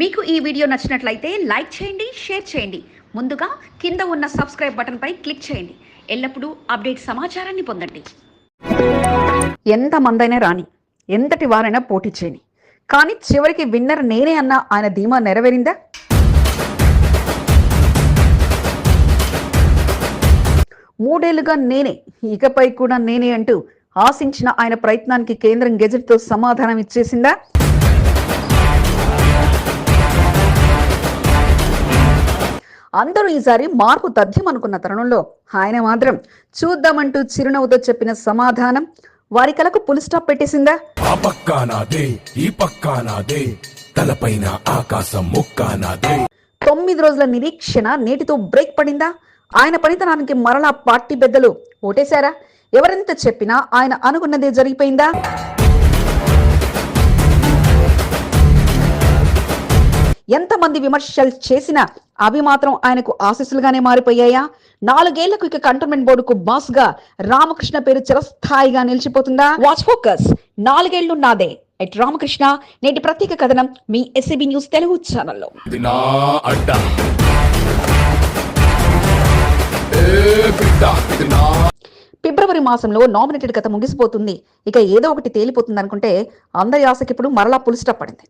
మీకు ఈ వీడియో నచ్చినట్లయితే లైక్ చేయండి షేర్ చేయండి. ముందుగా కింద ఉన్న సబ్స్క్రైబ్ బటన్పై క్లిక్ చేయండి. ఎల్లప్పుడూ అప్డేట్ సమాచారాన్ని పొందండి. ఎంత మందైనా రాని ఎంతటి వారైనా పోటీ చేయని కానీ చివరికి విన్నర్ నేనే అన్న ఆయన ధీమా నెరవేరిందా? మూడేళ్ళుగా నేనే ఇకపై కూడా నేనే అంటూ ఆశించిన ఆయన ప్రయత్నానికి కేంద్రం గెజెట్తో సమాధానం ఇచ్చేసిందా? అందరూ ఈసారి మార్పు తథ్యం అనుకున్న తరుణంలో ఆయన మాత్రం చూద్దామంటూ చిరునవ్వుతో చెప్పిన సమాధానం వారి కలకు పులి స్టాప్ పెట్టేసిందా? ఆ ఈ తలపైన ఆకాశం తొమ్మిది రోజుల నిరీక్షణ నేటితో బ్రేక్ పడిందా? ఆయన పనితనానికి మరలా పార్టీ పెద్దలు ఓటేశారా? ఎవరెంత చెప్పినా ఆయన అనుకున్నదే జరిగిపోయిందా? ఎంతమంది విమర్శలు చేసినా అవి మాత్రం ఆయనకు ఆశీస్సులుగానే మారిపోయాయా? నాలుగేళ్ళకు ఇక కంటోన్మెంట్ బోర్డుకు బాస్గా రామకృష్ణ పేరు చిరస్థాయిగా నిలిచిపోతుందా? Watch focus. నాలుగేళ్ళు నాదే. ఎట్ రామకృష్ణ నేటి ప్రత్యేక కథనం మీ ఎస్సీబీ న్యూస్ తెలుగు ఛానల్లో. అడ్డా. ఫిబ్రవరి మాసంలో నామినేటెడ్ కథ ముగిసిపోతుంది. ఇక ఏదో ఒకటి తేలిపోతుంది అనుకుంటే అందరి ఆశకి ఇప్పుడు మరలా పులిస్టప్ పడింది.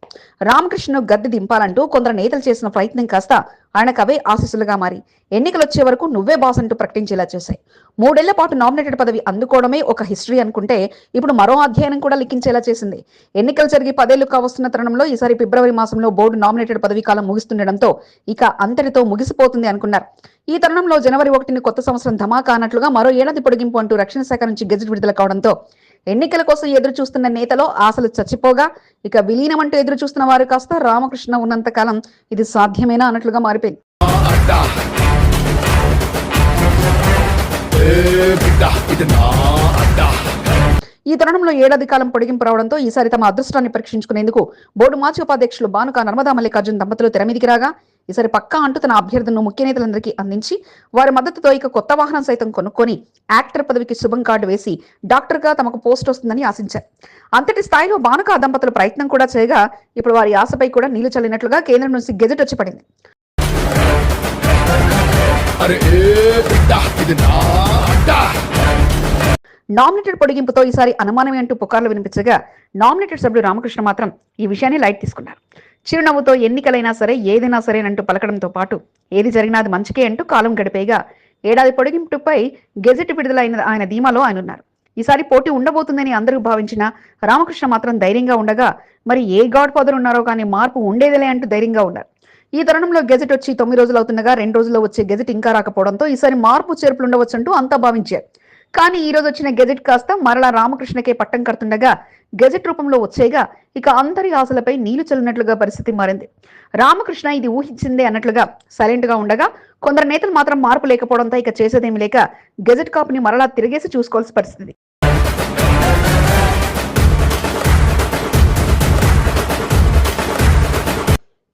రామకృష్ణను గద్దె దింపాలంటూ కొందరు నేతలు చేసిన ప్రయత్నం కాస్త ఆయనకు అవే ఆశీస్సులుగా మారి. ఎన్నికలు వచ్చే వరకు నువ్వే బాస్ అంటూ ప్రకటించేలా చేశాయి. మూడేళ్ళ పాటు నామినేటెడ్ పదవి అందుకోవడమే ఒక హిస్టరీ అనుకుంటే ఇప్పుడు మరో అధ్యయనం కూడా లిఖించేలా చేసింది. ఎన్నికలు జరిగి పదేళ్ళు కావస్తున్న తరుణంలో ఈసారి ఫిబ్రవరి మాసంలో బోర్డు నామినేటెడ్ పదవి కాలం ముగిస్తుండడంతో ఇక అంతటితో ముగిసిపోతుంది అనుకున్నారు. ఈ తరుణంలో జనవరి ఒకటిని కొత్త సంవత్సరం ధమాకా అన్నట్లుగా మరో ఏడాది పొడిగింపు అంటూ రక్షణ శాఖ నుంచి గెజెట్ విడుదల కావడంతో ఎన్నికల కోసం ఎదురు చూస్తున్న నేతలో ఆశలు చచ్చిపోగా ఇక విలీనం అంటూ ఎదురు చూస్తున్న వారు కాస్త రామకృష్ణ ఉన్నంత కాలం ఇది సాధ్యమేనా అన్నట్లుగా మారిపోయింది. ఈ తరుణంలో ఏడాది కాలం పొడిగింపు రావడంతో ఈసారి తమ అదృష్టాన్ని పరీక్షించుకునేందుకు బోర్డు మాజీ ఉపాధ్యక్షులు బానుక నర్మదా మల్లికార్జున్ దంపతులు తెరమీదికి రాగా ఈసారి పక్కా అంటూ తన అభ్యర్థులను ముఖ్య నేతలందరికీ అందించి వారి మద్దతుతో ఇక కొత్త వాహనం సైతం కొనుక్కొని యాక్టర్ పదవికి శుభం కార్డు వేసి డాక్టర్గా తమకు పోస్ట్ వస్తుందని ఆశించారు. అంతటి స్థాయిలో బానుక దంపతులు ప్రయత్నం కూడా చేయగా ఇప్పుడు వారి ఆశపై కూడా నీళ్ళు చల్లినట్లుగా కేంద్రం నుంచి గెజెట్ వచ్చి పడింది. నామినేటెడ్ పొడిగింపుతో ఈసారి అనుమానమే అంటూ పుకార్లు వినిపించగా నామినేటెడ్ సభ్యుడు రామకృష్ణ మాత్రం ఈ విషయాన్ని లైట్ తీసుకున్నారు. చిరునవ్వుతో ఎన్నికలైనా సరే ఏదైనా సరేనంటూ పలకడంతో పాటు ఏది జరిగినా అది మంచికే అంటూ కాలం గడిపేగా ఏడాది పొడిగింపుపై గెజెట్ విడుదలైన ఆయన ధీమాలో ఆయన ఉన్నారు ఈసారి పోటీ ఉండబోతుందని అందరూ భావించిన రామకృష్ణ మాత్రం ధైర్యంగా ఉండగా మరి ఏ గాడ్ ఫాదర్ ఉన్నారో కానీ మార్పు ఉండేదిలే అంటూ ధైర్యంగా ఉన్నారు. ఈ తరుణంలో గెజెట్ వచ్చి తొమ్మిది రోజులు అవుతుండగా రెండు రోజుల్లో వచ్చే గెజెట్ ఇంకా రాకపోవడంతో ఈసారి మార్పు చేర్పులు ఉండవచ్చు అంటూ అంతా భావించారు. కానీ ఈ రోజు వచ్చిన గెజెట్ కాస్త మరలా రామకృష్ణకే పట్టం కడుతుండగా గెజెట్ రూపంలో వచ్చేగా ఇక అందరి ఆశలపై నీళ్ళు చల్లినట్లుగా పరిస్థితి మారింది. రామకృష్ణ ఇది ఊహించిందే అన్నట్లుగా సైలెంట్గా ఉండగా కొందరు నేతలు మాత్రం మార్పు లేకపోవడంతో ఇక చేసేదేమి లేక గెజెట్ కాపుని మరలా తిరిగేసి చూసుకోవాల్సిన పరిస్థితి.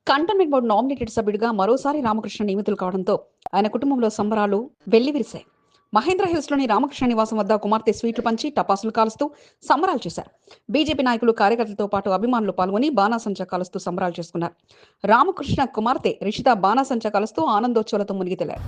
కంటోన్మెంట్ బోర్డు నామినేటెడ్ సభ్యుడిగా మరోసారి రామకృష్ణ నియమితులు కావడంతో ఆయన కుటుంబంలో సంబరాలు వెల్లివిరిశాయి. మహేంద్ర హిల్స్లోని రామకృష్ణ నివాసం వద్ద కుమార్తె స్వీట్లు పంచి టపాసులు కాలుస్తూ సంబరాలు చేశారు. బీజేపీ నాయకులు కార్యకర్తలతో పాటు అభిమానులు పాల్గొని బాణాసంచా కాలుస్తూ సంబరాలు చేసుకున్నారు. రామకృష్ణ కుమార్తె రిషిత బాణాసంచా కాలుస్తూ ఆనందోత్సవాలతో మునిగి తేలారు.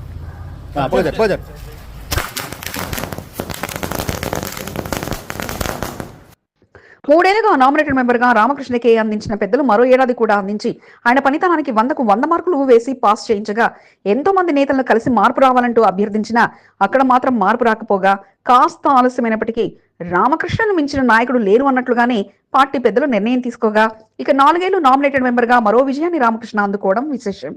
మూడేళ్ళుగా నామినేటెడ్ మెంబర్గా రామకృష్ణకే అందించిన పెద్దలు మరో ఏడాది కూడా అందించి ఆయన పనితనానికి వందకు వంద మార్కులు వేసి పాస్ చేయించగా ఎంతో మంది నేతలను కలిసి మార్పు రావాలంటూ అభ్యర్థించినా అక్కడ మాత్రం మార్పు రాకపోగా కాస్త ఆలస్యమైనప్పటికీ రామకృష్ణను మించిన నాయకుడు లేరు అన్నట్లుగానే పార్టీ పెద్దలు నిర్ణయం తీసుకోగా ఇక నాలుగేళ్ళు నామినేటెడ్ మెంబర్గా మరో విజయాన్ని రామకృష్ణ అందుకోవడం విశేషం.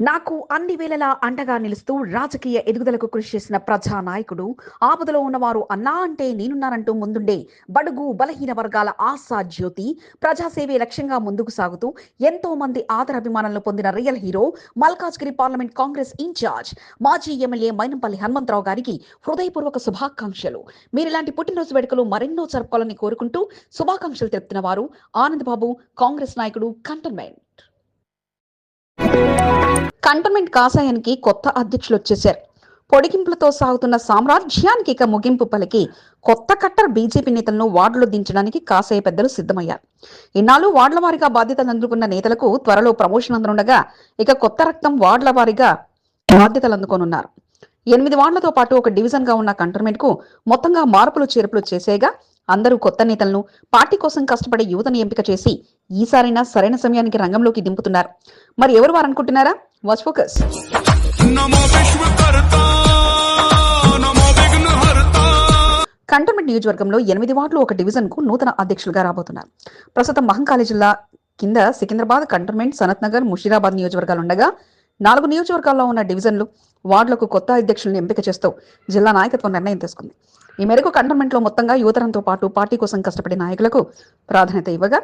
నాకు అన్ని వేళలా అండగా నిలుస్తూ రాజకీయ ఎదుగుదలకు కృషి చేసిన ప్రజా నాయకుడు ఆపదలో ఉన్నవారు అన్నా అంటే నేనున్నానంటూ ముందుండే బడుగు బలహీన వర్గాల ఆశా జ్యోతి ప్రజాసేవే లక్ష్యంగా ముందుకు సాగుతూ ఎంతో మంది ఆదరాభిమానాలను పొందిన real hero Malkajgiri parliament Congress incharge మాజీ ఎమ్మెల్యే మైనంపల్లి హనుమంతరావు గారికి హృదయపూర్వక శుభాకాంక్షలు. మీరు ఇలాంటి పుట్టినరోజు వేడుకలు మరెన్నో జరుపుకోవాలని కోరుకుంటూ శుభాకాంక్షలు తెలుపుతున్న వారు ఆనంద్ బాబు కాంగ్రెస్ నాయకుడు కంటోన్మెంట్. కంటోన్మెంట్ కాసాయానికి కొత్త అధ్యక్షులు వచ్చేశారు పొడిగింపులతో సాగుతున్న సామ్రాజ్యానికి ఇక ముగింపు పలికి కొత్త కట్టర్ బీజేపీ నేతలను వార్డులో దించడానికి కాసాయ పెద్దలు సిద్ధమయ్యారు. ఇన్నాళ్ళు వార్డుల వారీగా బాధ్యతలు అందుకున్న నేతలకు త్వరలో ప్రమోషన్ అందనుండగా ఇక కొత్త రక్తం వార్డుల వారీగా బాధ్యతలు అందుకోనున్నారు. ఎనిమిది వార్డులతో పాటు ఒక డివిజన్గా ఉన్న కంటోన్మెంట్కు మొత్తంగా మార్పులు చేర్పులు చేసేగా అందరూ కొత్త నేతలను పార్టీ కోసం కష్టపడే యువతను ఎంపిక చేసి ఈసారైనా సరైన సమయానికి రంగంలోకి దింపుతున్నారు. మరి ఎవరు వారనుకుంటున్నారా? వాచ్ ఫోకస్ కంటమెంట్ నియోజకవర్గంలో ఎనిమిది వార్డులు ఒక డివిజన్కు నూతన అధ్యక్షులుగా రాబోతున్నారు. ప్రస్తుతం మహంకాళి జిల్లా కింద సికింద్రాబాద్ కంటోన్మెంట్ సనత్ నగర్ ముషీరాబాద్ నియోజకవర్గాలు ఉండగా నాలుగు నియోజకవర్గాల్లో ఉన్న డివిజన్లు వార్డులకు కొత్త అధ్యక్షులను ఎంపిక చేస్తూ జిల్లా నాయకత్వం నిర్ణయం తీసుకుంది. ఈ మేరకు కంటోన్మెంట్లో మొత్తంగా యువతరంతో పాటు పార్టీ కోసం కష్టపడే నాయకులకు ప్రాధాన్యత ఇవ్వగా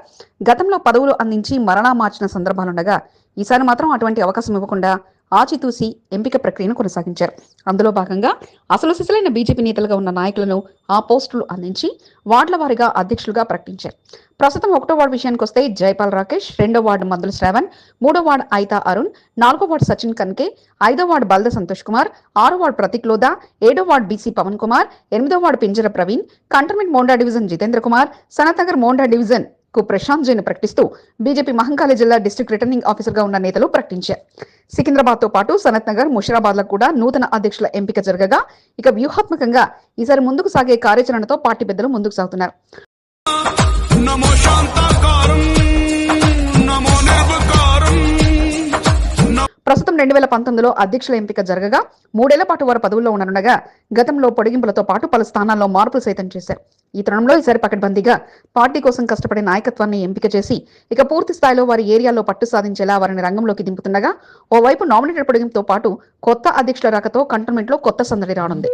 గతంలో పదవులు అందించి మరణా మార్చిన సందర్భాలుండగా ఈసారి మాత్రం అటువంటి అవకాశం ఇవ్వకుండా ఆచితూసి ఎంపిక ప్రక్రియను కొనసాగించారు. అందులో భాగంగా అసలు సిసలైన బీజేపీ నేతలుగా ఉన్న నాయకులను ఆ పోస్టులు అందించి వార్డుల వారిగా అధ్యక్షులుగా ప్రకటించారు. ప్రస్తుతం ఒకటో వార్డు విషయానికి వస్తే జైపాల్ రాకేష్ రెండో వార్డు మందుల శ్రావణ్ మూడో వార్డు ఐతా అరుణ్ నాలుగో వార్డు సచిన్ కన్కే ఐదో వార్డు బల్ద సంతోష్ కుమార్ ఆరో వార్డు ప్రతీక్ లోదా ఏడో వార్డు బీసీ పవన్ కుమార్ ఎనిమిదో ward Pinjara Praveen cantonment Monda division Jitendra Kumar Sanath Monda division కు ప్రశాంత్ జైన్ ప్రకటిస్తూ బీజేపీ మహంకాళి జిల్లా డిస్ట్రిక్ట్ రిటర్నింగ్ ఆఫీసర్గా ఉన్న నేతలు ప్రకటించారు. సికింద్రాబాద్తో పాటు సనత్ నగర్ ముషిరాబాద్లకు కూడా నూతన అధ్యక్షుల ఎంపిక జరగగా ఇక వ్యూహాత్మకంగా ఈసారి ముందుకు సాగే కార్యాచరణతో పార్టీ పెద్దలు ముందుకు సాగుతున్నారు. ప్రస్తుతం రెండు వేల పంతొమ్మిదిలో అధ్యక్షుల ఎంపిక జరగగా మూడేళ్ళ పాటు వారు పదవుల్లో ఉండనుండగా గతంలో పొడిగింపులతో పాటు పలు స్థానాల్లో మార్పులు సైతం చేశారు. ఈ తరుణంలో ఈసారి పకడ్బందీగా పార్టీ కోసం కష్టపడే నాయకత్వాన్ని ఎంపిక చేసి ఇక పూర్తి స్థాయిలో వారి ఏరియాలో పట్టు సాధించేలా వారిని రంగంలోకి దింపుతుండగా ఓవైపు నామినేటెడ్ పొడిగింపుతో పాటు కొత్త అధ్యక్షుల రాకతో కంటోన్మెంట్లో కొత్త సందడి రానుంది.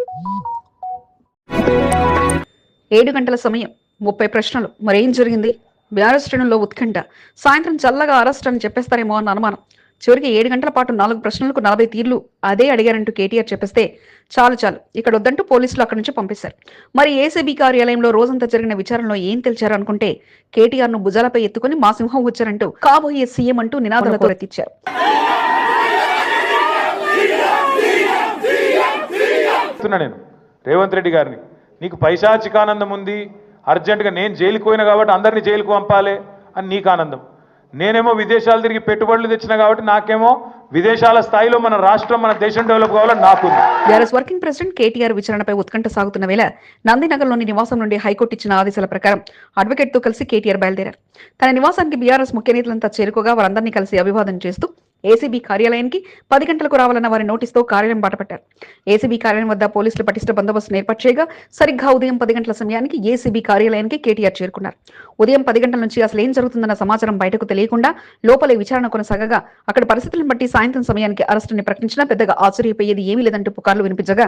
ఏడు గంటల సమయం ముప్పై ప్రశ్నలు. మరేం జరిగింది? బీఆర్ఎస్ శ్రేణుల్లో ఉత్కంఠ. సాయంత్రం చల్లగా అరెస్ట్ అని చెప్పేస్తారేమో అన్న అనుమానం. చివరికి ఏడు గంటల పాటు నాలుగు ప్రశ్నలకు నలభై తీర్లు అదే అడిగారంటూ కేటీఆర్ చెప్పేస్తే చాలు చాలు. ఇక్కడ వద్దంటూ పోలీసులు అక్కడి నుంచి పంపిస్తారు. మరి ఏసీబీ కార్యాలయంలో రోజంతా జరిగిన విచారణలో ఏం తెలిచారు అనుకుంటే కేటీఆర్ను భుజాలపై ఎత్తుకుని మా సింహం వచ్చారంటూ కాబోయే సీఎం అంటూ నినాదాలతో ఎత్తిచ్చారు చెప్తున్నా నేను. రేవంత్ రెడ్డి గారిని. నీకు పైశాచికానందం ఉంది. అర్జెంటుగా నేను జైలుకు పోయినా కాబట్టి అందరినీ జైలుకు పంపాలి అని నీకు ఆనందం. నేనేమో విదేశాలు తిరిగి పెట్టుబడులు తెచ్చిన కాబట్టి నాకేమో విదేశాల స్థాయిలో మన రాష్ట్రం మన దేశం డెవలప్ కావాలని నాకు బీఆర్ఎస్ వర్కింగ్ ప్రెసిడెంట్ కేటీఆర్ విచారణపై ఉత్కంఠ సాగుతున్న వేళ నందినగర్లోని నివాసం నుండి హైకోర్టు ఇచ్చిన ఆదేశాల ప్రకారం అడ్వకేట్తో కలిసి కేటీఆర్ బయలుదేరారు. తన నివాసానికి బీఆర్ఎస్ ముఖ్య నేతలంతా చేరుకోగా వారందరినీ కలిసి అభివాదం చేస్తూ ఏసీబీ కార్యాలయానికి పది గంటలకు రావాలన్న వారి నోటీసుతో కార్యాలయం బాటపట్టారు. ఏసీబీ కార్యాలయం వద్ద పోలీసులు పటిష్ట బందోబస్తు ఏర్పాటు చేయగా సరిగ్గా ఉదయం పది గంటల సమయానికి ఏసీబీ కార్యాలయానికి కేటీఆర్ చేరుకున్నారు. ఉదయం పది గంటల నుంచి అసలు ఏం జరుగుతుందన్న సమాచారం బయటకు తెలియకుండా లోపలే విచారణ కొనసాగగా అక్కడ పరిస్థితులను బట్టి సాయంత్రం సమయానికి అరెస్టుని ప్రకటించినా పెద్దగా ఆశ్చర్యపోయేది ఏమీ లేదంటూ పుకార్లు వినిపించగా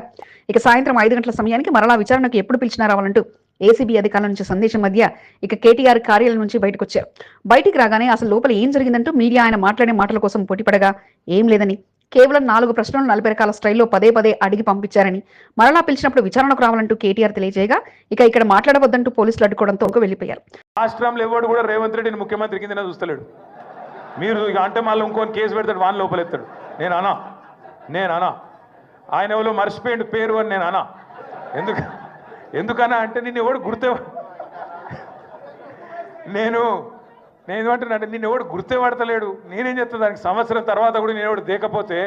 ఇక సాయంత్రం ఐదు గంటల సమయానికి మరలా విచారణకు ఎప్పుడు పిలిచినా రావాలంటూ ఏసీబీ అధికారుల నుంచి సందేశం మధ్య ఇక కేటీఆర్ కార్యాలయం నుంచి బయటకు వచ్చారు బయటికి రాగానే అసలు లోపల ఏం జరిగిందంటూ మీడియా ఆయన మాట్లాడే మాటల కోసం పోటీపడగా ఏం లేదని కేవలం నాలుగు ప్రశ్నలు నలభై రకాల స్టైల్లో పదే పదే అడిగి పంపించారని మరలా పిలిచినప్పుడు విచారణకు రావాలంటూ కేటీఆర్ తెలియజేయగా ఇక ఇక్కడ మాట్లాడవద్దంటూ పోలీసులు అడ్డుకోవడంతో వెళ్ళిపోయారు రాష్ట్రంలో ఎవడు కూడా రేవంత్ రెడ్డిని ముఖ్యమంత్రి కింద చూస్తలేడు. మీరు ఇక అంటే మళ్ళీ ఇంకొని కేసు పెడతాడు వాన్ లోపలెత్తాడు. నేను అనా నేను అనా. ఆయన ఎవరో మర్చిపోయిండు పేరు అని నేను అనా. ఎందుకు ఎందుకనా అంటే నిన్ను ఎవడు గుర్తే నేను నేను ఏమంటున్నాను నిన్ను ఎవడు గుర్తే పడతలేడు. నేనేం చెప్తాను దానికి సంవత్సరం తర్వాత కూడా నేను ఎవడు దేకపోతే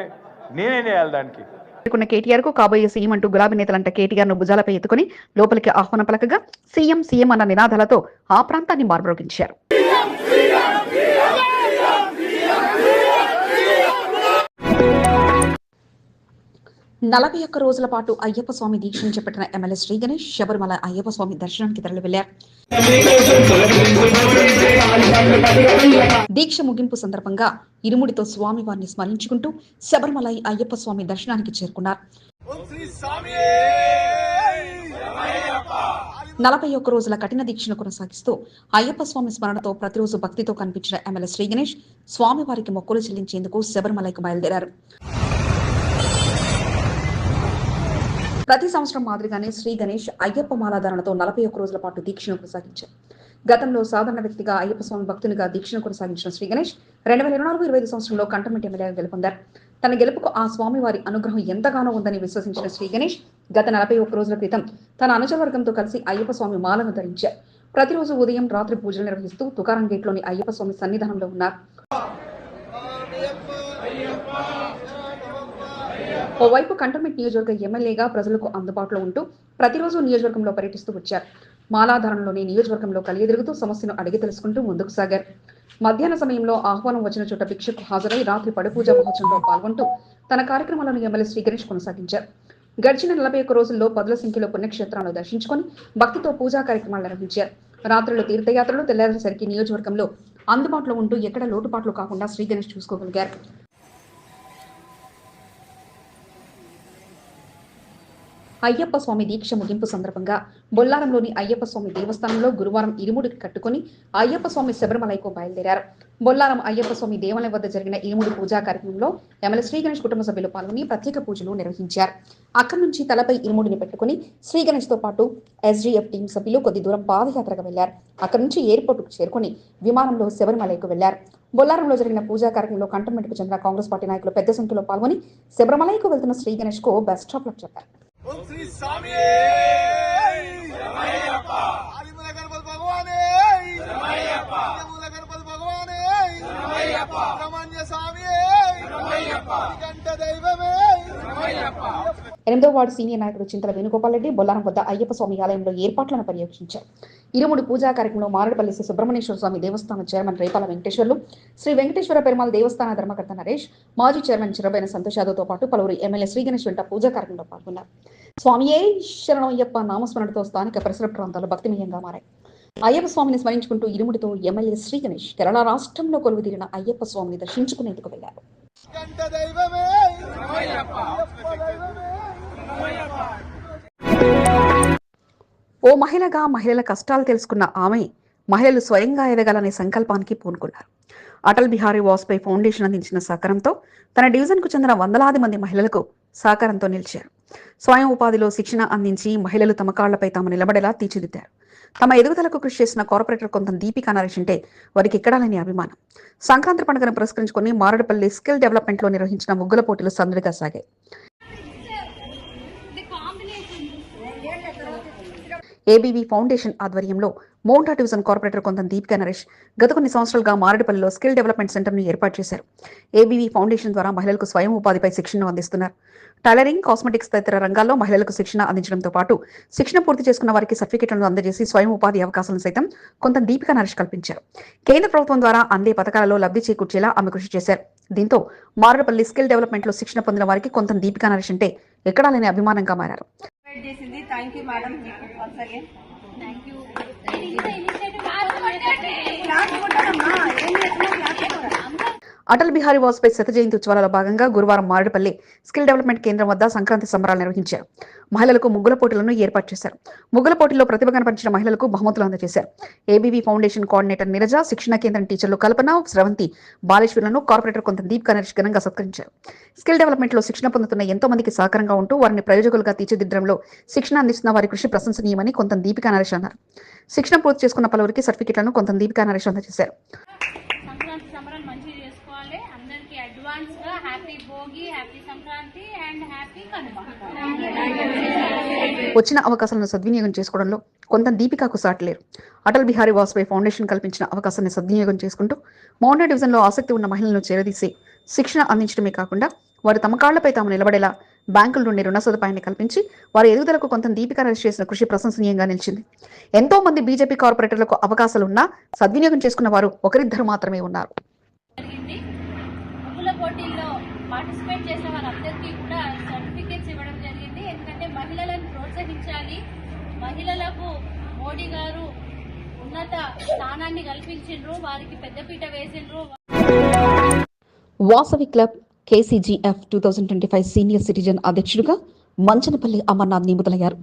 నేనేం చేయాలి దానికి? చేరుకున్న కేటీఆర్కు కాబోయే సీఎం అంటూ గులాబీ నేతలంట కేటీఆర్ను భుజాలపై ఎత్తుకుని లోపలికి ఆహ్వానం పలకగా సీఎం సీఎం అన్న నినాదాలతో ఆ ప్రాంతాన్ని మార్మోగించారు. నలభై ఒక్క రోజుల పాటు అయ్యప్ప స్వామి దీక్షను చేపట్టిన ఎమ్మెల్యే శ్రీ గణేష్ శబరిమల అయ్యప్ప స్వామి దర్శనానికి తరలి వెళ్ళారు దీక్ష ముగింపు సందర్భంగా ఇరుముడితో స్వామి వారిని స్మరించుకుంటూ శబరిమల అయ్యప్ప స్వామి దర్శనానికి చేరుకున్నారు. నలభై ఒక్క రోజుల కఠిన దీక్షను కొనసాగిస్తూ అయ్యప్ప స్వామి స్మరణతో ప్రతిరోజు భక్తితో కనిపించిన ఎమ్మెల్యే శ్రీ గణేష్ స్వామివారికి మొక్కులు చెల్లించేందుకు శబరిమలైకి బయలుదేరారు. ప్రతి సంవత్సరం మాదిరిగానే శ్రీ గణేష్ అయ్యప్ప మాలాధారణతో నలభై ఒక్క రోజుల పాటు దీక్షను కొనసాగించారు. గతంలో సాధారణ వ్యక్తిగా అయ్యప్ప స్వామి భక్తునిగా దీక్షను కొనసాగించిన శ్రీ గణేష్ రెండు వేల ఇరవై నాలుగు ఇరవై ఐదు సంవత్సరంలో కంటమెంట్ ఎమ్మెల్యేగా గెలుపొందారు. తన గెలుపుకు ఆ స్వామివారి అనుగ్రహం ఎంతగానో ఉందని విశ్వసించిన శ్రీ గణేష్ గత నలభై ఒక్క రోజుల క్రితం తన అనుచరవర్గంతో కలిసి అయ్యప్ప స్వామి మాలను ధరించారు. ప్రతిరోజు ఉదయం రాత్రి పూజలు నిర్వహిస్తూ తుకారం గేట్లోని అయ్యప్ప స్వామి సన్నిధానంలో ఉన్నారు. ఓవైపు కంటోన్మెంట్ నియోజకవర్గ ఎమ్మెల్యేగా ప్రజలకు అందుబాటులో ఉంటూ ప్రతిరోజు నియోజకవర్గంలో పర్యటిస్తూ వచ్చారు. మాలాధారంలోని నియోజకవర్గంలో కలియదిరుగుతూ సమస్యను అడిగి తెలుసుకుంటూ ముందుకు సాగారు. మధ్యాహ్న సమయంలో ఆహ్వానం వచ్చిన చోట భిక్షకు హాజరై రాత్రి పడపూజ మహోత్సవంలో పాల్గొంటూ తన కార్యక్రమాలను ఎమ్మెల్యే శ్రీ గణేష్ కొనసాగించారు. గడిచిన నలభై ఒక్క రోజుల్లో పదుల సంఖ్యలో పుణ్యక్షేత్రాలను దర్శించుకొని భక్తితో పూజా కార్యక్రమాలు నిర్వహించారు. రాత్రులు తీర్థయాత్రలు తెల్లారేసరికి నియోజకవర్గంలో అందుబాటులో ఉంటూ ఎక్కడ లోటుపాట్లు కాకుండా శ్రీ గణేష్ చూసుకోగలిగారు. అయ్యప్ప స్వామి దీక్ష ముగింపు సందర్భంగా బొల్లారంలోని అయ్యప్ప స్వామి దేవస్థానంలో గురువారం ఇరుముడికి కట్టుకుని అయ్యప్ప స్వామి శబరిమలైకు బయలుదేరారు. బొల్లారం అయ్యప్ప స్వామి దేవాలయం వద్ద జరిగిన ఇరుముడి పూజా కార్యక్రమంలో ఎమ్మెల్యే శ్రీ గణేష్ కుటుంబ సభ్యులు పాల్గొని ప్రత్యేక పూజలు నిర్వహించారు. అక్కడి నుంచి తలపై ఇరుముడిని పెట్టుకుని శ్రీ గణేష్తో పాటు ఎస్డీఎఫ్ టీం సభ్యులు కొద్ది దూరం పాదయాత్రగా వెళ్ళారు అక్కడి నుంచి ఎయిర్పోర్టుకు చేరుకుని విమానంలో శబరిమలైకు వెళ్ళారు బొల్లారంలో జరిగిన పూజా కార్యక్రమంలో కంటోన్మెంట్కు చెందిన కాంగ్రెస్ పార్టీ నాయకులు పెద్ద సంఖ్యలో పాల్గొని శబరిమలైకు వెళ్తున్న శ్రీ గణేష్కు బెస్ట్ ఆఫ్ లక్ చెప్పారు. స్వామి! ఆదిమూల గణపతి భగవానే! ఆదిమూల గణపతి భగవానే! సుబ్రహ్మణ్య స్వామి గంట దైవమే! ఎనిమిదో వార్డు సీనియర్ నాయకుడు చింతల వేణుగోపాల్ రెడ్డి బొల్లారం వద్ద అయ్యప్ప స్వామి ఆలయంలో ఏర్పాట్లను పర్యవేక్షించారు. ఇరుముడు పూజా కార్యక్రమంలో మారడపల్లి శ్రీ సుబ్రహ్మణ్యేశ్వర స్వామి దేవస్థానం చైర్మన్ రేపాల వెంకటేశ్వర్లు శ్రీ వెంకటేశ్వర పెరుమాల దేవస్థాన ధర్మకర్త నరేష్ మాజీ చైర్మన్ చిరబైన సంతోష్ యాదవ్తో పాటు పలువురు ఎమ్మెల్యే శ్రీ గణేష్ వెంట పూజా కార్యక్రమంలో పాల్గొన్నారు. స్వామియే శరణయ్యప్ప నామస్మరణతో స్థానిక పరిసర ప్రాంతాలు భక్తిమయంగా మారాయి. అయ్యప్ప స్వామిని స్మరించుకుంటూ ఇరుముడితో ఎమ్మెల్యే శ్రీ గణేష్ కేరళ రాష్ట్రంలో కొలువుదీరిన అయ్యప్ప స్వామిని దర్శించుకునేందుకు వెళ్ళారు గంట దైవమే అయ్యప్ప దైవమే ఓ మహిళగా మహిళల కష్టాలు తెలుసుకున్న ఆమె మహిళలు స్వయంగా ఎదగాలనే సంకల్పానికి పూనుకున్నారు. అటల్ బిహారీ వాజ్పేయి ఫౌండేషన్ అందించిన సహకారంతో తన డివిజన్కు చెందిన వందలాది మంది మహిళలకు సహకారంతో నిలిచారు. స్వయం ఉపాధిలో శిక్షణ అందించి మహిళలు తమ కాళ్ళపై తాము నిలబడేలా తీర్చిదిద్దారు. తమ ఎదుగుదలకు కృషి చేసిన కార్పొరేటర్ కొంత దీపికా నరేష్ అంటే వారికి ఎక్కడాలని అభిమానం. సంక్రాంతి పండుగను పురస్కరించుకుని మారడపల్లి స్కిల్ డెవలప్మెంట్లో నిర్వహించిన ముగ్గుల పోటీలు సందడిగా సాగాయి. ఏబీవీ ఫౌండేషన్ ఆధ్వర్యంలో మౌంటా డివిజన్ కార్పొరేటర్ కొంత దీపిక నరేష్ గత కొన్ని సంవత్సరాలుగా మారేడుపల్లిలో స్కిల్ డెవలప్మెంట్ సెంటర్ను ఏర్పాటు చేశారు. ఏబీవీ ఫౌండేషన్ ద్వారా మహిళలకు స్వయం ఉపాధిపై శిక్షణను అందిస్తున్నారు. టైలరింగ్ కాస్మెటిక్స్ తదితర రంగాల్లో మహిళలకు శిక్షణ అందించడంతో పాటు శిక్షణ పూర్తి చేసుకున్న వారికి సర్టిఫికెట్లను అందజేసి స్వయం ఉపాధి అవకాశాలను సైతం కొంత దీపికా నరేష్ కల్పించారు. కేంద్ర ప్రభుత్వం ద్వారా అందే పథకాలలో లబ్ధి చేకూర్చేలా ఆమె కృషి చేశారు. దీంతో మారేడుపల్లి స్కిల్ డెవలప్మెంట్లో శిక్షణ పొందిన వారికి కొంత దీపిక నరేష్ అంటే ఎక్కడా లేని అభిమానంగా మారారు. చేసింది. Thank you madam once again thank you Atal Bihari Vajpayee శత జయంతి ఉత్సవాలలో భాగంగా గురువారం మారేడుపల్లి స్కిల్ డెవలప్మెంట్ కేంద్రం వద్ద సంక్రాంతి సంబరాలు నిర్వహించారు. మహిళలకు ముగ్గుల పోటీలను ఏర్పాటు చేశారు. ముగ్గుల పోటీలో ప్రతిభ కనపరిచిన మహిళలకు బహుమతులు అందజేశారు. ఏబీవీ ఫౌండేషన్ కోఆర్డినేటర్ నిరజ శిక్షణ కేంద్రం టీచర్లు కల్పన స్రవంతి బాలేశ్వరులను కార్పొరేటర్ కొంత దీప్ కనర్ష్ ఘనంగా సత్కరించారు. స్కిల్ డెవలప్మెంట్లో శిక్షణ పొందుతున్న ఎంతో మందికి సహకారంగా ఉంటూ వారిని ప్రయోజకులుగా తీర్చిదిద్దడంలో శిక్షణ అందిస్తున్న వారి కృషి ప్రశంసనీయమని కొంత దీపికా నరేష్ అన్నారు. శిక్షణ పూర్తి చేసుకున్న పలువురికి సర్టిఫికెట్లను కొంత దీపికా నరేష్ అందజేశారు. వచ్చిన అవకాశాలను సద్వినియోగం చేసుకోవడంలో కొంత దీపికాకు సాటలేరు. అటల్ బిహారీ వాజ్పేయి ఫౌండేషన్ కల్పించిన అవకాశాన్ని సద్వినియోగం చేసుకుంటూ మౌంటా డివిజన్లో ఆసక్తి ఉన్న మహిళలను చేరదీసి శిక్షణ అందించడమే కాకుండా వారు తమ కాళ్ళపై తాము నిలబడేలా బ్యాంకుల నుండి రుణ సదుపాయాన్ని కల్పించి వారి ఎదుగుదలకు కొంత దీపిక నరేష్ చేసిన కృషి ప్రశంసనీయంగా నిలిచింది. ఎంతో మంది బీజేపీ కార్పొరేటర్లకు అవకాశాలున్నా సద్వినియోగం చేసుకున్న వారు ఒకరిద్దరు మాత్రమే ఉన్నారు జరిగింది ముగ్గుల పోటీల్లో పార్టిసిపేట్ చేసిన వారందరికీ కూడా సర్టిఫికేట్స్ ఇవ్వడం జరిగింది ఎందుకంటే మహిళలను ప్రోత్సహించాలి మహిళలకు మోడీ గారు ఉన్నత స్థానాన్ని కల్పించిండ్రు వారికి పెద్దపీట వేసిండ్రు. Vasavi club KCGF two thousand twenty five senior citizen అధ్యక్షుడిగా మంచనపల్లి అమర్నాథ్ నియమితులయ్యారు.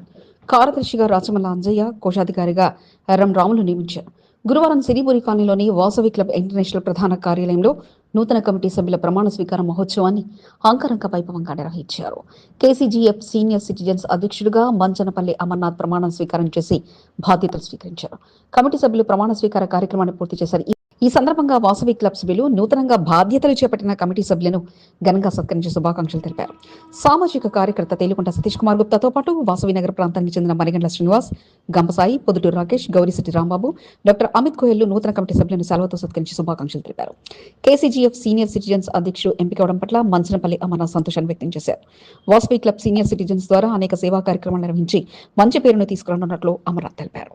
కార్యదర్శిగా రాచమల్ల అంజయ్య కోశాధికారిగా ఎర్రం రాములు నియమించారు. గురువారం సిరిపురి కాలనీలోని వాసవి క్లబ్ ఇంటర్నేషనల్ ప్రధాన కార్యాలయంలో నూతన కమిటీ సభ్యుల ప్రమాణ స్వీకార మహోత్సవాన్ని అంకరంక వైభవంగా నిర్వహించారు కేసీజీఎఫ్ సీనియర్ సిటిజన్స్ అధ్యక్షుడిగా మంచనపల్లి అమర్నాథ్ ప్రమాణ స్వీకారం చేసి బాధ్యతలు స్వీకరించారు. కమిటీ సభ్యులు ప్రమాణ స్వీకార కార్యక్రమాన్ని పూర్తి చేశారు. ఈ- సందర్భంగా వాసవి క్లబ్ సభ్యులు నూతనంగా బాధ్యతలు చేపట్టిన కమిటీ సభ్యులను ఘనంగా సత్కరించి శుభాకాంక్షలు తెలిపారు. సామాజిక కార్యకర్త తేలికుంట సతీష్ కుమార్ గుప్తాతో పాటు వాసవి నగర ప్రాంతానికి చెందిన మరిగండ్ల శ్రీనివాస్ గంపసాయి పొదుటూరు రాకేష్ గౌరీశెట్టి రాంబాబు డాక్టర్ అమిత్ గోయల్ నూతన కమిటీ సభ్యులను సెలవుతో సత్కరించి శుభాకాంక్షలు తెలిపారు. కేసీజీఎఫ్ సీనియర్ సిటిజన్స్ అధ్యక్షుడు ఎంపిక అవడం పట్ల మంచనపల్లి అమర్నాథ్ సంతోషాన్ని వ్యక్తం చేశారు. వాసవి క్లబ్ సీనియర్ సిటిజన్స్ ద్వారా అనేక సేవా కార్యక్రమాలు నిర్వహించి మంచి పేరును తీసుకురానున్నట్లు అమర్నాథ్ తెలిపారు.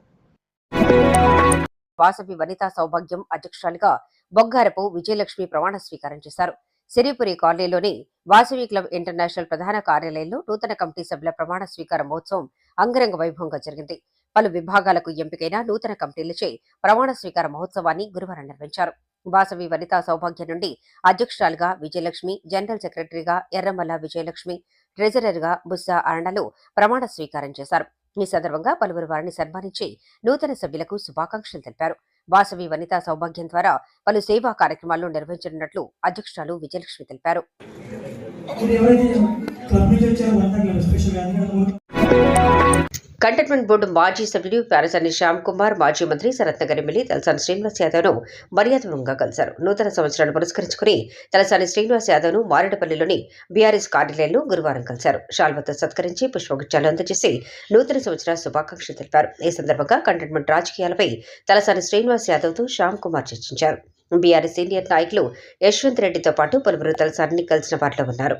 వాసవి వనితా సౌభాగ్యం అధ్యక్షురాలిగా బొగ్గారపు విజయలక్ష్మి ప్రమాణ స్వీకారం చేశారు. సిరిపురి కాలనీలోని వాసవి క్లబ్ ఇంటర్నేషనల్ ప్రధాన కార్యాలయంలో నూతన కమిటీ సభ్యుల ప్రమాణ స్వీకార మహోత్సవం అంగరంగ వైభవంగా జరిగింది. పలు విభాగాలకు ఎంపికైన నూతన కమిటీలచే ప్రమాణ స్వీకార మహోత్సవాన్ని గురువారం నిర్వహించారు. వాసవి వనితా సౌభాగ్యం నుండి అధ్యక్షురాలుగా విజయలక్ష్మి జనరల్ సెక్రటరీగా ఎర్రమల్ల విజయలక్ష్మి ట్రెజరర్గా బుస్సా అరణలు ప్రమాణ స్వీకారం చేశారు. ఈ సందర్భంగా పలువురు వారిని సన్మానించి నూతన సభ్యులకు శుభాకాంక్షలు తెలిపారు. వాసవి వనితా సౌభాగ్యం ద్వారా పలు సేవా కార్యక్రమాలు నిర్వహించనున్నట్లు అధ్యక్షురాలు విజయలక్ష్మి తెలిపారు. కంటైన్మెంట్ బోర్డు మాజీ సభ్యుడు పారసాని శ్యామ్ కుమార్ మాజీ మంత్రి శరత్నగర్ ఎమ్మెల్యే తలసాని శ్రీనివాస్ యాదవ్ను మర్యాదపూర్వకంగా కలిశారు. నూతన సంవత్సరాన్ని పురస్కరించుకుని తలసాని శ్రీనివాస్ యాదవ్ను మారేడుపల్లిలోని బీఆర్ఎస్ కార్యాలయంలో గురువారం కలిశారు. షాల్వతో సత్కరించి పుష్పగుచ్చాలు అందజేసి నూతన సంవత్సర శుభాకాంక్షలు తెలిపారు. ఈ సందర్భంగా కంటైన్మెంట్ రాజకీయాలపై తలసాని శ్రీనివాస్ యాదవ్తో శ్యామ్ కుమార్ చర్చించారు. బీఆర్ఎస్ సీనియర్ నాయకులు యశ్వంత్ రెడ్డితో పాటు పలువురు తలసానిని కలిసిన వారిలో ఉన్నారు.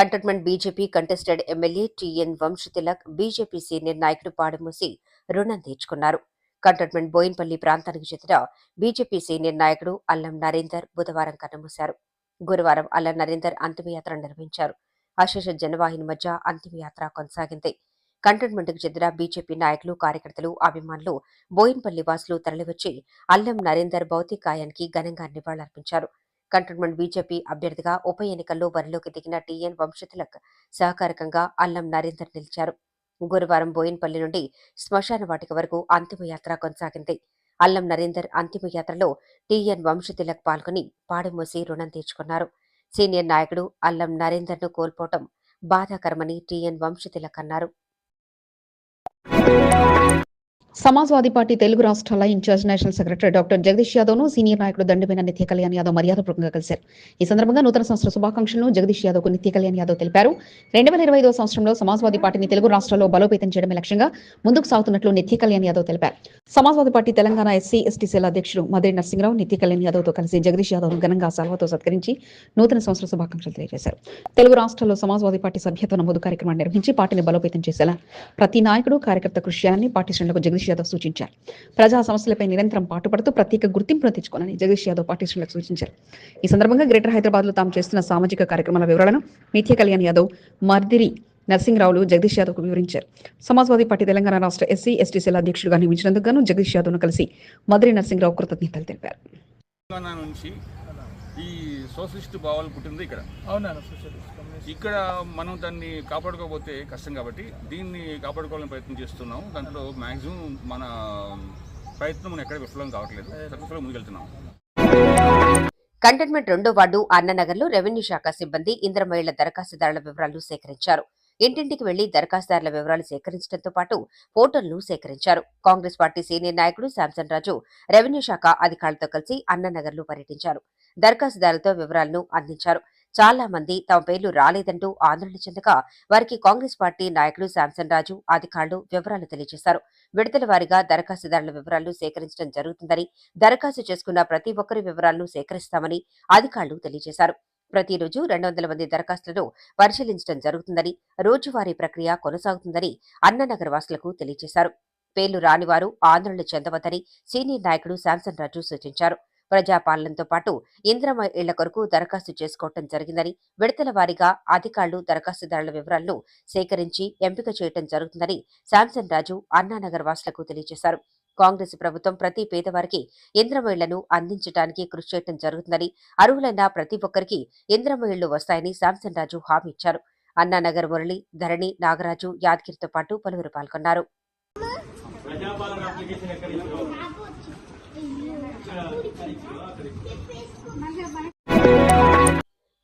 Cantonment BJP contested MLA TN Vamshatilak BJP senior నాయకుడు పాడుమూసి రుణం తీర్చుకున్నారు. కంటోన్మెంట్ బోయిన్పల్లి ప్రాంతానికి చెందిన బీజేపీ సీనియర్ నాయకుడు అల్లం నరేందర్ బుధవారం కన్నుమూశారు. గురువారం అల్లం నరేందర్ అంతిమయాత్ర నిర్వహించారు. అశేష జనవాహిని మధ్య అంతిమయాత్ర కొనసాగింది. కంటోన్మెంట్కు చెందిన బీజేపీ నాయకులు కార్యకర్తలు అభిమానులు బోయిన్పల్లి వాసులు తరలివచ్చి అల్లం నరేందర్ భౌతికాయానికి ఘనంగా నివాళులర్పించారు. కంటోన్మెంట్ బీజేపీ అభ్యర్థిగా ఉప ఎన్నికల్లో బరిలోకి దిగిన టీఎన్ వంశతులకు సహకారకంగా అల్లం నరేందర్ నిలిచారు. గురువారం బోయిన్పల్లి నుండి శ్మశాన వాటిక వరకు అంతిమయాత్ర కొనసాగింది. అల్లం నరేందర్ అంతిమయాత్రలో టీఎన్ వంశతిలక్ పాల్గొని పాడుమూసి రుణం తీర్చుకున్నారు. సీనియర్ నాయకుడు అల్లం నరేందర్ను కోల్పోవటం బాధాకరమని టీఎన్ వంశతిలక్ అన్నారు. సమాజ్వాదీ పార్టీ తెలుగు రాష్ట్రాల incharge national secretary doctor Jagadish యాదవ్ను senior నాయకుడు దండమైన నిత్య కళ్యాణ్ యాదవ్ మర్యాదపూర్వకంగా కలిశారు. ఈ సందర్భంగా నూతన సంవత్సర శుభాకాంక్షలను జగదీష్ యాదవ్కు నిత్య కళ్యాణ్ యాదవ్ తెలిపారు. రెండు వేల ఇరవై ఐదో సంవత్సరంలో సమాజ్వాదీ పార్టీని తెలుగు రాష్ట్రాల్లో బలోపేతం చేయడమే లక్ష్యంగా ముందుకు సాగుతున్నట్లు నిత్య కళ్యాణ్ యాదవ్ తెలిపారు. Samajwadi party Telangana SC ST cell అధ్యక్షుడు మధురి నరసింహరావు నిత్య కళ్యాణ్ యాదవ్తో కలిసి జగదీష్ యాదవ్ను ఘనంగా సెలవుతో సత్కరించి నూతన సంవత్సర శుభాకాంక్షలు తెలియజేశారు. తెలుగు రాష్ట్రాల్లో సమాజ్వాదీ పార్టీ సభ్యత్వ నమోదు కార్యక్రమాన్ని నిర్వహించి పార్టీని బలోపేతం చేసేలా ప్రతి నాయకుడు కార్యకర్త కృషి చేయాలని పార్టీ శ్రేణులకు జగదీష్ యాదవ్ సూచించారు. ప్రజా సమస్యలపై నిరంతరం పాటుపడుతూ ప్రత్యేక గుర్తింపును తెచ్చుకోవాలని జగదీష్ యాదవ్ పార్టీ శ్రేణులకు సూచించారు. ఈ సందర్భంగా గ్రేటర్ హైదరాబాద్లో తాము చేస్తున్న సామాజిక కార్యక్రమాల వివరాలను నిత్య కళ్యాణ్ యాదవ్ మర్దిరి నరసింహరావులు జగదీష్ యాదవ్కు వివరించారు. సమాజ్వాదీ పార్టీ తెలంగాణ రాష్ట్ర ఎస్సీ ఎస్టీ సెల్ అధ్యక్షుడిగా నియమించినందుకు గాను జగదీష్ యాదవ్ను కలిసి మద్రి నరసింహరావు కృతజ్ఞతలు తెలిపారు. తెలంగాణ నుంచి ఈ సోషలిస్ట్ భావాలు పుట్టింది ఇక్కడ. అవునా సోషలిస్ట్? ఇక్కడ మనం దాన్ని కాపాడుకోకపోతే కష్టం కాబట్టి దీన్ని కాపాడుకోవాలని ప్రయత్నం చేస్తున్నాం. దాంట్లో మ్యాక్సిమం మన ప్రయత్నం మనం ఎక్కడ విఫలం కావట్లేదు. సక్సెస్ఫుల్గా ముందుకెళ్తున్నాం. కంటైన్మెంట్ రెండో వార్డు అన్ననగర్లో రెవెన్యూ శాఖ సిబ్బంది ఇంద్రమహిళ దరఖాస్తుదారుల వివరాలు సేకరించారు. ఇంటింటికి వెళ్ళి దరఖాస్తుదారుల వివరాలు సేకరించడంతో పాటు ఫోటోలను సేకరించారు. కాంగ్రెస్ పార్టీ సీనియర్ నాయకుడు శాంసన్ రాజు రెవెన్యూ శాఖ అధికారులతో కలిసి అన్ననగర్లో పర్యటించారు. దరఖాస్తుదారులతో వివరాలను అందించారు. చాలా మంది తమ పేర్లు రాలేదంటూ ఆందోళన చెందగా వారికి కాంగ్రెస్ పార్టీ నాయకులు శాంసన్ రాజు అధికారులు వివరాలు తెలియజేశారు. విడతల వారీగా దరఖాస్తుదారుల వివరాలు సేకరించడం జరుగుతుందని దరఖాస్తు చేసుకున్న ప్రతి ఒక్కరి వివరాలను సేకరిస్తామని అధికారులు తెలియజేశారు. ప్రతిరోజు రెండు వందల మంది దరఖాస్తులను పరిశీలించడం జరుగుతుందని రోజువారీ ప్రక్రియ కొనసాగుతుందని అన్ననగర్ వాసులకు తెలియజేశారు. పేర్లు రానివారు ఆందోళన చెందవద్దని సీనియర్ నాయకుడు శాంసన్ రాజు సూచించారు. ప్రజాపాలనతో పాటు ఇంద్రమ ఇళ్ళ కొరకు దరఖాస్తు చేసుకోవటం జరిగిందని విడతల వారీగా అధికారులు దరఖాస్తుదారుల వివరాలను సేకరించి ఎంపిక చేయటం జరుగుతుందని శాంసన్ రాజు అన్నానగర్ వాసులకు తెలియజేశారు. కాంగ్రెస్ ప్రభుత్వం ప్రతి పేదవారికి ఇంద్రమేళ్ళను అందించడానికి కృషి చేయటం జరుగుతుందని అర్హులైన ప్రతి ఒక్కరికి ఇంద్రమేళ్ళు వస్తాయని శాంసన్ రాజు హామీ ఇచ్చారు. అన్నానగర్ మురళి ధరణి నాగరాజు యాదగిరితో పాటు పలువురు పాల్గొన్నారు.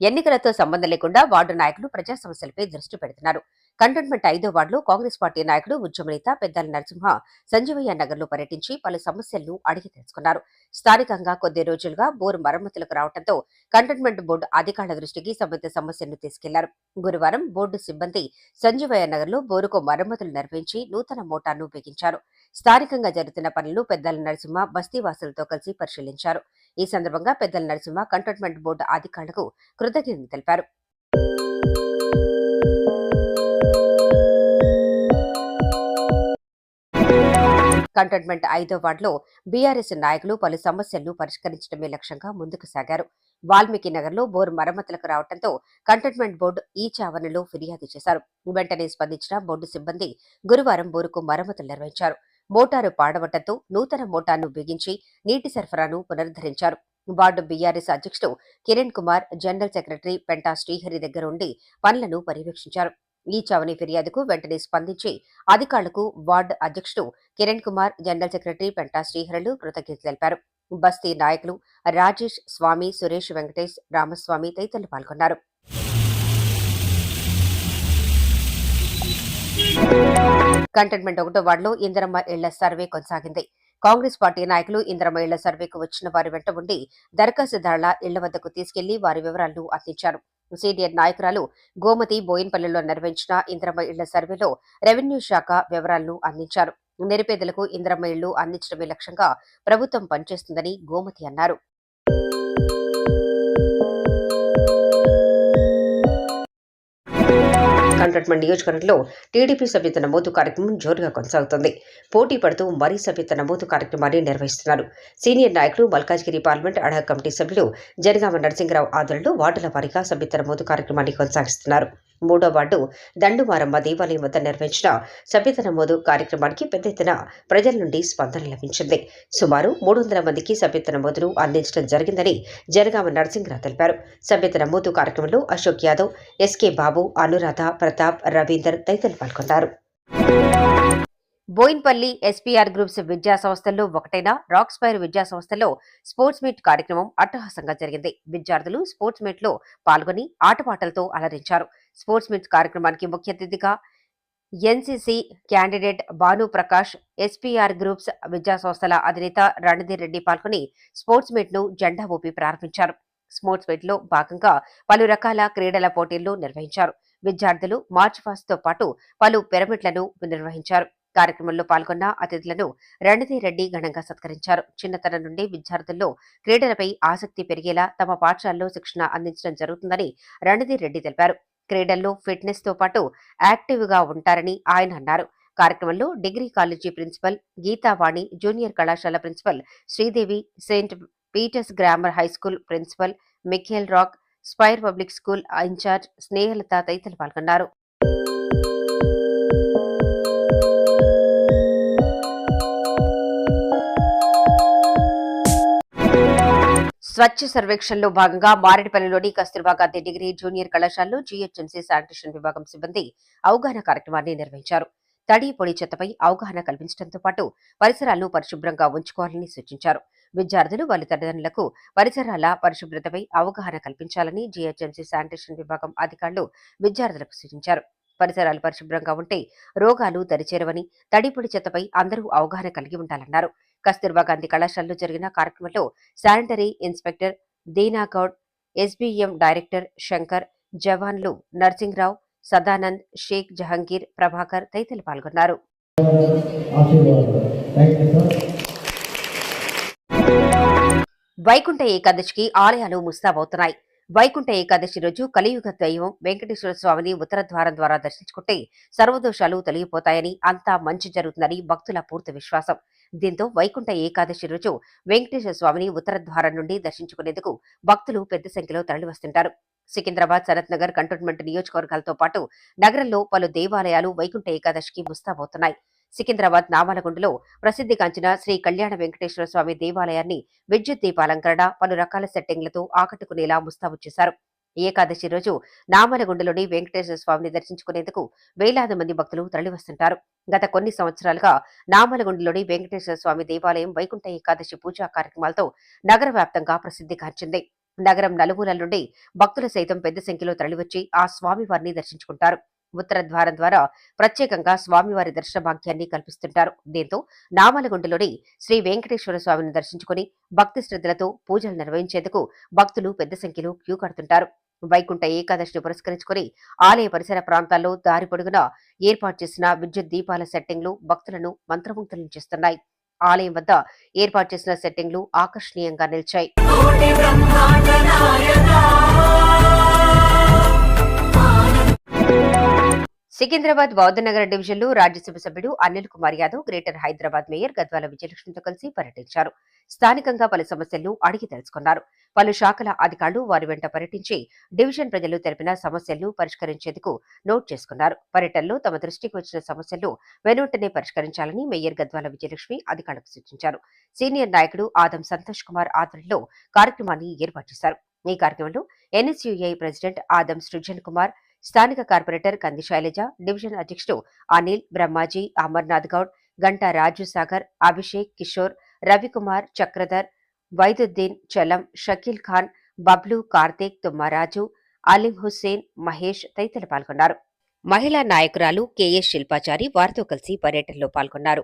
ఎన్నికలతో సంబంధం లేకుండా వార్డు నాయకులు ప్రజా సమస్యలపై దృష్టి పెడుతున్నారు. కంటోన్మెంట్ ఐదో వార్డులో కాంగ్రెస్ పార్టీ నాయకుడు ఉద్యమనేత పెద్దాల పెద్దల నరసింహ సంజీవయ్య నగర్లో పర్యటించి పలు సమస్యలను అడిగి తెలుసుకున్నారు. స్థానికంగా కొద్ది రోజులుగా బోరు మరమ్మతులకు రావడంతో కంటోన్మెంట్ బోర్డు అధికారుల దృష్టికి సంబంధిత సమస్యలను తీసుకెళ్ళారు. గురువారం బోర్డు సిబ్బంది సంజీవయ్య నగర్లో బోరుకు మరమ్మతులు నిర్వహించి నూతన మోటార్ను ఉపయోగించారు. స్థానికంగా జరుగుతున్న పనులు పెద్దల నరసింహ బస్తీవాసులతో కలిసి పరిశీలించారు. ఈ సందర్భంగా పెద్దల నరసింహ కంటోన్మెంట్ బోర్డు అధికారులకు కృతజ్ఞతలు తెలిపారు. కంటోన్మెంట్ ఐదో వార్డులో బీఆర్ఎస్ నాయకులు పలు సమస్యలను పరిష్కరించడమే లక్ష్యంగా ముందుకు సాగారు. వాల్మీకి నగర్లో బోరు మరమ్మతులకు రావడంతో కంటోన్మెంట్ బోర్డు ఈ చావరణలో ఫిర్యాదు చేశారు. వెంటనే స్పందించిన బోర్డు సిబ్బంది గురువారం బోరుకు మరమ్మతులు నిర్వహించారు. మోటారు పాడవటంతో నూతన మోటార్ను బిగించి నీటి సరఫరాను పునరుద్ధరించారు. వార్డు బీఆర్ఎస్ అధ్యక్షుడు కిరణ్ కుమార్ జనరల్ సెక్రటరీ పెంటా శ్రీహరి దగ్గర ఉండి పనులను పర్యవేక్షించారు. ఈ చవని ఫిర్యాదుకు వెంటనే స్పందించి అధికారులకు వార్డు అధ్యక్షుడు కిరణ్ కుమార్ జనరల్ సెక్రటరీ పెంటా శ్రీహరులు కృతజ్ఞతలు తెలిపారు. బస్తీ నాయకులు రాజేష్ స్వామి సురేష్ వెంకటేష్ రామస్వామి తదితరులు పాల్గొన్నారు. కంటైన్మెంట్ ఒకటో వార్డులో ఇందిరమ్మ ఇళ్ళ సర్వే కొనసాగింది. కాంగ్రెస్ పార్టీ నాయకులు ఇందిరమ్మ ఇళ్ళ సర్వేకు వచ్చిన వారి వెంట ఉండి దరఖాస్తుదారుల ఇళ్ళ వద్దకు తీసుకెళ్ళి వారి వివరాలను అందించారు. సీనియర్ నాయకురాలు గోమతి బోయిన్పల్లిలో నిర్వహించిన ఇంద్రమ్మ ఇళ్ళ సర్వేలో రెవెన్యూ శాఖ వివరాలను అందించారు. నిరుపేదలకు ఇంద్రమ్మ ఇళ్ళు అందించడమే లక్ష్యంగా ప్రభుత్వం పనిచేస్తుందని గోమతి అన్నారు. కంటోన్మెంట్ నియోజకవర్గంలో టీడీపీ సభ్యత నమోదు కార్యక్రమం జోరుగా కొనసాగుతుంది. పోటీ పడుతూ మరీ సభ్యత నమోదు కార్యక్రమాన్ని నిర్వహిస్తున్నారు. సీనియర్ నాయకులు మల్కాజ్గిరి పార్లమెంట్ అడగ కమిటీ సభ్యులు జనగామ నరసింహరావు ఆధ్వర్యంలో వార్డుల వారీగా సభ్యత నమోదు కార్యక్రమాన్ని కొనసాగిస్తున్నారు. మూడో వార్డు దండుమారమ్మ దేవాలయం వద్ద నిర్వహించిన సభ్యత నమోదు కార్యక్రమానికి పెద్ద ఎత్తున ప్రజల నుండి స్పందన లభించింది. సుమారు మూడు వందల మందికి సభ్యత నమోదును అందించడం జరిగిందని జనగామ నరసింహరావు తెలిపారు. సభ్యత నమోదు కార్యక్రమంలో అశోక్ యాదవ్ ఎస్కే బాబు అనురాధ ప్రతాప్ రవీందర్ తదితరులు పాల్గొన్నారు. బోయిన్పల్లి ఎస్పీఆర్ గ్రూప్స్ విద్యా సంస్థల్లో ఒకటైన రాక్స్పైర్ విద్యా సంస్థలో స్పోర్ట్స్ మీట్ కార్యక్రమం అట్టహాసంగా జరిగింది. విద్యార్థులు స్పోర్ట్స్ మీట్లో పాల్గొని ఆటపాటలతో అలరించారు. స్పోర్ట్స్ మీట్ కార్యక్రమానికి ముఖ్య అతిథిగా NCC candidate Bhanu Prakash SPR groups విద్యా సంస్థల అధినేత రణధీర్ రెడ్డి పాల్గొని స్పోర్ట్స్ మీట్ను జెండా ఊపి ప్రారంభించారు. స్పోర్ట్స్ మీట్లో భాగంగా పలు రకాల క్రీడల పోటీలు నిర్వహించారు. విద్యార్థులు మార్చ్ పాస్ట్తో పాటు పలు పిరమిడ్లను నిర్వహించారు. కార్యక్రమంలో పాల్గొన్న అతిథులను రణధీర్ రెడ్డి ఘనంగా సత్కరించారు. చిన్నతనం నుండి విద్యార్థుల్లో క్రీడలపై ఆసక్తి పెరిగేలా తమ పాఠశాలలో శిక్షణ అందించడం జరుగుతుందని రణధీర్ రెడ్డి తెలిపారు. క్రీడల్లో ఫిట్నెస్తో పాటు యాక్టివ్గా ఉంటారని ఆయన అన్నారు. కార్యక్రమంలో degree college principal Geethavani junior కళాశాల principal Sridevi Saint Peter's grammar high school principal Michael rock spire public school incharge Snehalatha తదితరులు పాల్గొన్నారు. స్వచ్ఛ సర్వేక్షణలో భాగంగా మారేడుపల్లిలోని కస్తూర్బా గాంధీ డిగ్రీ జూనియర్ కళాశాలలో జీహెచ్ఎంసీ శానిటేషన్ విభాగం సిబ్బంది అవగాహన కార్యక్రమాన్ని నిర్వహించారు. తడి పొడి చెత్తపై అవగాహన కల్పించడంతో పాటు పరిసరాలను పరిశుభ్రంగా ఉంచుకోవాలని సూచించారు. విద్యార్థులు వాళ్ళ తల్లిదండ్రులకు పరిసరాల పరిశుభ్రతపై అవగాహన కల్పించాలని జీహెచ్ఎంసీ శానిటేషన్ విభాగం అధికారులు విద్యార్థులకు సూచించారు. పరిసరాలు పరిశుభ్రంగా ఉంటే రోగాలు దరిచేరవని తడి పొడి చెత్తపై అందరూ అవగాహన కలిగి ఉండాలన్నారు. కస్తూర్బా గాంధీ కళాశాలలో జరిగిన కార్యక్రమంలో sanitary inspector Deenagoud SBM director Shankar జవాన్లు నర్సింగ్రావు సదానంద్ షేక్ జహంగీర్ ప్రభాకర్ తదితరులు పాల్గొన్నారు. వైకుంఠ ఏకాదశికి ఆలయాలు ముస్తాబవుతున్నాయి. వైకుంఠ ఏకాదశి రోజు కలియుగ దైవం వెంకటేశ్వర స్వామిని ఉత్తర ద్వారం ద్వారా దర్శించుకుంటే సర్వదోషాలు తొలగిపోతాయని అంతా మంచి జరుగుతుందని భక్తుల పూర్తి విశ్వాసం. దీంతో వైకుంఠ ఏకాదశి రోజు వెంకటేశ్వర స్వామిని ఉత్తర ద్వారం నుండి దర్శించుకునేందుకు భక్తులు పెద్ద సంఖ్యలో తరలివస్తుంటారు. సికింద్రాబాద్ శరత్ నగర్ కంటోన్మెంట్ నియోజకవర్గాలతో పాటు నగరంలో పలు దేవాలయాలు వైకుంఠ ఏకాదశికి ముస్తాబవుతున్నాయి. సికింద్రాబాద్ నామాలగుండలో ప్రసిద్ధిగాంచిన శ్రీ కళ్యాణ వెంకటేశ్వర స్వామి దేవాలయాన్ని విద్యుత్ దీపాలంకరణ పలు రకాల సెట్టింగ్లతో ఆకట్టుకునేలా ముస్తాబు చేశారు. ఏకాదశి రోజు నామలగుండలోని వెంకటేశ్వర స్వామిని దర్శించుకునేందుకు వేలాది మంది భక్తులు తరలివస్తుంటారు. గత కొన్ని సంవత్సరాలుగా నామలగుండలోని వెంకటేశ్వర స్వామి దేవాలయం వైకుంఠ ఏకాదశి పూజా కార్యక్రమాలతో నగర వ్యాప్తంగా ప్రసిద్ధిగాంచింది నగరం నలుమూలల నుండి భక్తులు సైతం పెద్ద సంఖ్యలో తరలివచ్చి ఆ స్వామివారిని దర్శించుకుంటారు. ఉత్తర ద్వారం ద్వారా ప్రత్యేకంగా స్వామివారి దర్శన భాగ్యాన్ని కల్పిస్తుంటారు. దీంతో నామలగుండలోని శ్రీ వెంకటేశ్వర స్వామిని దర్శించుకుని భక్తి శ్రద్ధలతో పూజలు నిర్వహించేందుకు భక్తులు పెద్ద సంఖ్యలో క్యూ కడుతుంటారు. వైకుంఠ ఏకాదశిని పురస్కరించుకుని ఆలయ పరిసర ప్రాంతాల్లో దారి పొడుగునా ఏర్పాటు చేసిన విద్యుత్ దీపాల సెట్టింగ్లు భక్తులను మంత్రముగ్ధులను చేస్తున్నాయి. ఆలయం వద్ద ఏర్పాటు చేసిన సెట్టింగ్లు ఆకర్షణీయంగా నిలిచాయి. సికింద్రాబాద్ బౌద్ధనగర్ డివిజన్లో రాజ్యసభ సభ్యుడు అనిల్ కుమార్ యాదవ్ గ్రేటర్ హైదరాబాద్ మేయర్ గద్వాల విజయలక్ష్మితో కలిసి పర్యటించారు. స్థానికంగా పలు సమస్యలను అడిగి తెలుసుకున్నారు. పలు శాఖల అధికారులు వారి వెంట పర్యటించి డివిజన్ ప్రజలు తెలిపిన సమస్యలను పరిష్కరించేందుకు నోట్ చేసుకున్నారు. పర్యటనలో తమ దృష్టికి వచ్చిన సమస్యలను వెనుంటనే పరిష్కరించాలని మేయర్ గద్వాల విజయలక్ష్మి అధికారులకు సూచించారు. సీనియర్ నాయకుడు ఆదం సంతోష్ కుమార్ ఆధ్వర్యంలో కార్యక్రమాన్ని ఏర్పాటు చేశారు. ఈ కార్యక్రమంలో ఎన్ఎస్యుఐ ప్రెసిడెంట్ ఆదం సృజన్ కుమార్ స్థానిక కార్పొరేటర్ కంది శైలజ డివిజన్ అధ్యక్షుడు అనిల్ బ్రహ్మాజీ అమర్నాథ్ గౌడ్ గంటా రాజు సాగర్ అభిషేక్ కిషోర్ రవికుమార్ చక్రధర్ వైదుద్దీన్ చలం షకీల్ ఖాన్ బబ్లు కార్తీక్ తుమ్మరాజు అలీం హుస్సేన్ మహేష్ తదితరులు పాల్గొన్నారు. మహిళా నాయకురాలు కెఎస్ శిల్పాచారి వారితో కలిసి పర్యటనలో పాల్గొన్నారు.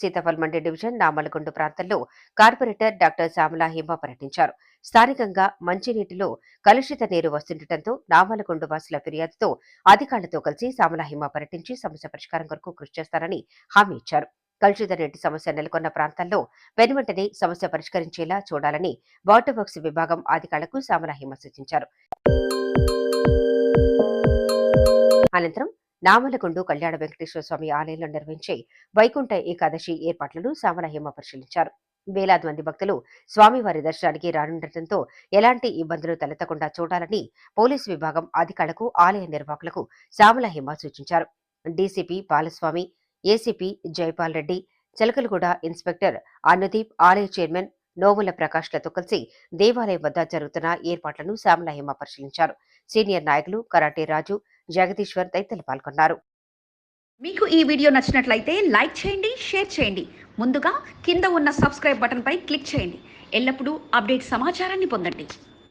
సీతాఫల్ మండి డివిజన్ నామలగుండు ప్రాంతంలో కార్పొరేటర్ డాక్టర్ శ్యామల హిమ పర్యటించారు. స్థానికంగా మంచినీటిలో కలుషిత నీరు వస్తుండటంతో నామలగుండు వాసుల ఫిర్యాదుతో అధికారులతో కలిసి శ్యామల హిమ పర్యటించి సమస్య పరిష్కారం కొరకు కృషి చేస్తారని హామీ ఇచ్చారు. కలుషిత నీటి సమస్య నెలకొన్న ప్రాంతాల్లో వెనువెంటనే సమస్య పరిష్కరించేలా చూడాలని వాటర్ వర్క్స్ విభాగం అధికారులకు శ్యామల హిమ సూచించారు. అనంతరం నామలగుండు కళ్యాణ వెంకటేశ్వర స్వామి ఆలయంలో నిర్వహించే వైకుంఠ ఏకాదశి ఏర్పాట్లను సామల హేమ పరిశీలించారు. వేలాది మంది భక్తులు స్వామివారి దర్శనానికి రానుండటంతో ఎలాంటి ఇబ్బందులు తలెత్తకుండా చూడాలని పోలీసు విభాగం అధికారులకు ఆలయ నిర్వాహకులకు సామల హేమ సూచించారు. DCP Balaswamy ACP Jaipal Reddy Chilakalguda inspector Anudeep ఆలయ చైర్మన్ నోముల ప్రకాష్లతో కలిసి దేవాలయం వద్ద జరుగుతున్న ఏర్పాట్లను శ్యామల పరిశీలించారు. సీనియర్ నాయకులు కరాటే రాజు జగదీశ్వర్ తదితరులు పాల్గొన్నారు. మీకు ఈ వీడియో నచ్చినట్లయితే లైక్ చేయండి షేర్ చేయండి. ముందుగా కింద ఉన్న సబ్స్క్రైబ్ బటన్పై క్లిక్ చేయండి. ఎల్లప్పుడూ అప్డేట్ సమాచారాన్ని పొందండి.